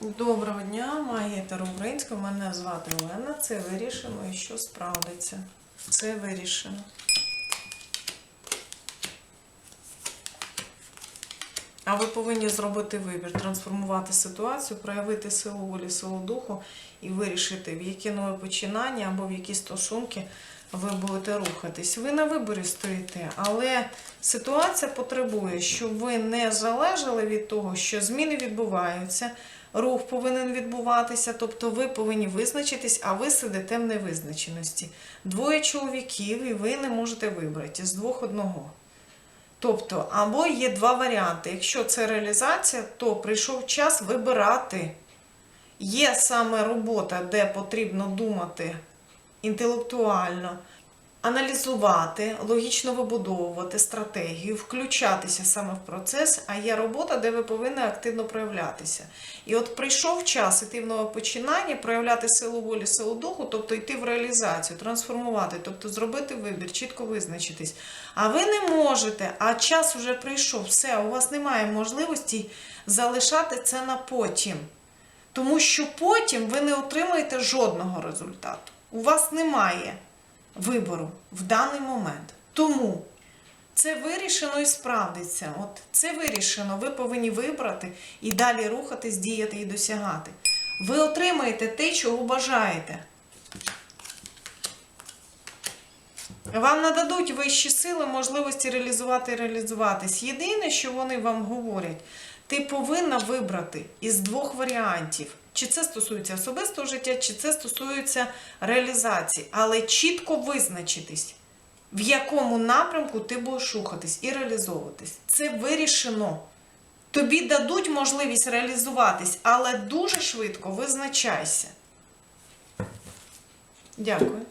Доброго дня, магія Таро-Українська. Мене звати Олена. Це вирішимо і що справдиться. Це вирішено. А ви повинні зробити вибір, трансформувати ситуацію, проявити силу волі, силу духу і вирішити, в які нове починання або в які стосунки ви будете рухатись. Ви на виборі стоїте, але ситуація потребує, щоб ви не залежали від того, що зміни відбуваються. Рух повинен відбуватися, тобто ви повинні визначитись, а ви сидите в невизначеності. Двоє чоловіків, і ви не можете вибрати з двох одного. Тобто, або є два варіанти. Якщо це реалізація, то прийшов час вибирати. Є саме робота, де потрібно думати інтелектуально, аналізувати, логічно вибудовувати стратегію, включатися саме в процес, а є робота, де ви повинні активно проявлятися. І от прийшов час іти нове починання, проявляти силу волі, силу духу, тобто йти в реалізацію, трансформувати, тобто зробити вибір, чітко визначитись. А ви не можете, а час вже прийшов, все, у вас немає можливості залишати це на потім. Тому що потім ви не отримаєте жодного результату. У вас немає вибору в даний момент. Тому це вирішено і справдиться. От це вирішено. Ви повинні вибрати і далі рухатись, діяти і досягати. Ви отримаєте те, чого бажаєте. Вам нададуть вищі сили можливості реалізувати і реалізуватись. Єдине, що вони вам говорять, ти повинна вибрати із двох варіантів. Чи це стосується особистого життя, чи це стосується реалізації. Але чітко визначитись, в якому напрямку ти будеш рухатись і реалізовуватись. Це вирішено. Тобі дадуть можливість реалізуватись, але дуже швидко визначайся. Дякую.